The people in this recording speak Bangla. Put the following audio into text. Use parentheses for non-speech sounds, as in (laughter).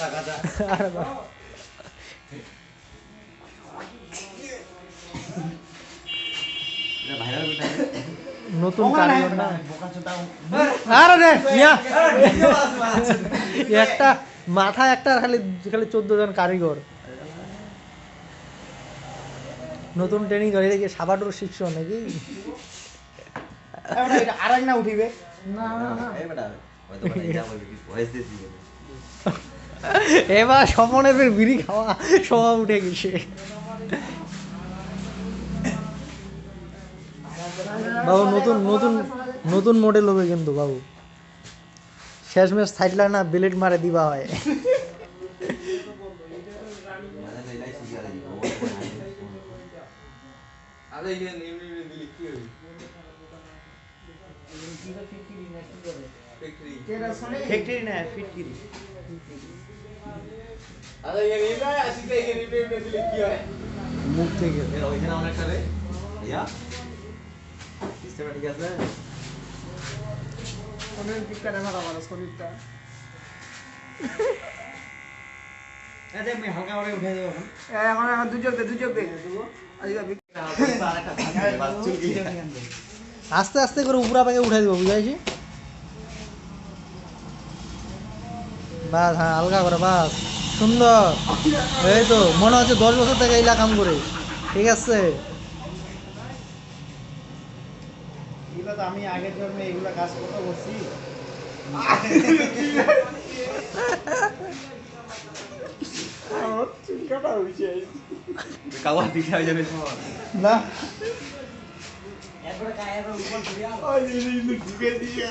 আরে বাহ। নতুন কারিগর না? আরে রে একটা মাথা একটা খালি খালি চোদ্দ জন কারিগর। নতুন ট্রেনিং করে দেখি সাবাটুর শিখছো নাকি? আর এক না উঠিবে। না না না। ভয়েস (laughs) দিয়েছি। এবার স্বপনের বিড়ি খাওয়া সবা উঠে গেছে বাবু নতুন নতুন নতুন মডেল হবে কিন্তু বাবু শেষ শেষমেশ থাইটলা না বিলেট মারে দিবা হয় মানে আরে না কি হয়? মুখ থেকে। ওইখানে অনেকটা রে ভাইয়া? সিস্টেমটা ঠিক আছে? অনেক পিকটা মারা মারা শরীরটা। আরে আমি হালকা করে উঠে দেব এখন। এখন দুজক দে দুজক দে। আজকে আস্তে আস্তে করে উপরা পাকে উঠাই দেবো বুঝাইছি? বাস হ্যাঁ হালকা করে বাস। সুন্দর। এই তো মনে হচ্ছে দশ বছর থেকে এইলা কাম করে। ঠিক আছে? আমি আগের জন্মে এগুলো কাজ করতে যাবে না। ঢুকে দিয়ে।